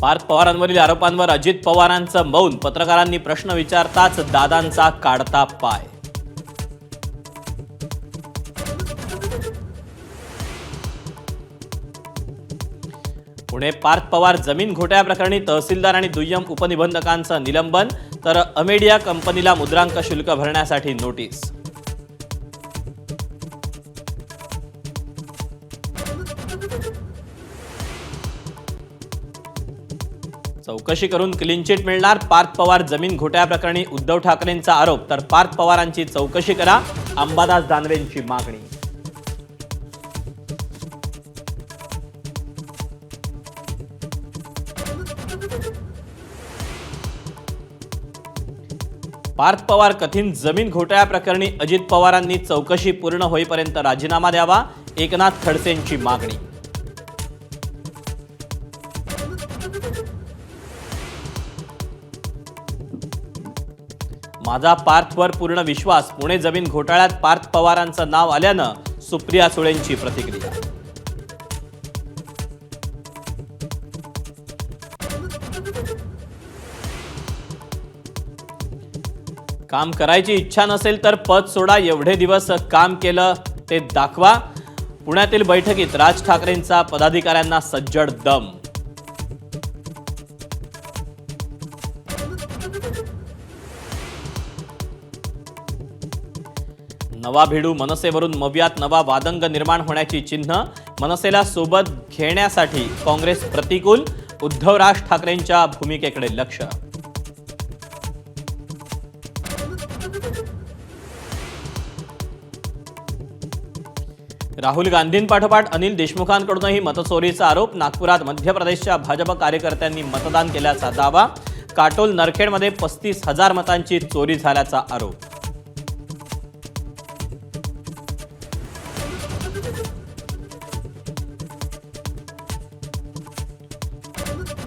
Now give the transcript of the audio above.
पार्थ पवारांवरील आरोपांवर अजित पवारांचं मौन. पत्रकारांनी प्रश्न विचारताच दादांचा काढता पाय. पुणे पार्थ पवार जमीन घोटाळ्याप्रकरणी तहसीलदार आणि दुय्यम उपनिबंधकांचं निलंबन तर अमेडिया कंपनीला मुद्रांक शुल्क भरण्यासाठी नोटीस. चौकशी करून क्लीन चिट मिळणार. पार्थ पवार जमीन घोटाळ्याप्रकरणी उद्धव ठाकरेंचा आरोप. तर पार्थ पवारांची चौकशी करा. अंबादास दानवेंची मागणी. पार्थ पवार कथित जमीन घोटाळ्याप्रकरणी अजित पवारांनी चौकशी पूर्ण होईपर्यंत राजीनामा द्यावा. एकनाथ खडसेंची मागणी. माझा पार्थवर पूर्ण विश्वास. पुणे जमीन घोटाळ्यात पार्थ पवारांचं नाव आल्यानं सुप्रिया सुळेंची प्रतिक्रिया. काम करायची इच्छा नसेल तर पद सोडा. एवढे दिवस काम केलं ते दाखवा. पुण्यातील बैठकीत राज ठाकरेंचा पदाधिकाऱ्यांना सज्जड दम. नवा भिडू मनसेवरून मव्यात नवा वादंग निर्माण होण्याची चिन्ह मनसेला सोबत घेण्यासाठी काँग्रेस प्रतिकूल उद्धव राज ठाकरेंच्या भूमिकेकडे लक्ष. राहुल गांधींपाठोपाठ अनिल देशमुखांकडूनही मतचोरीचा आरोप नागपुरात मध्य प्रदेशच्या भाजप कार्यकर्त्यांनी मतदान केल्याचा दावा काटोल नरखेडमध्ये पस्तीस हजार मतांची चोरी झाल्याचा आरोप.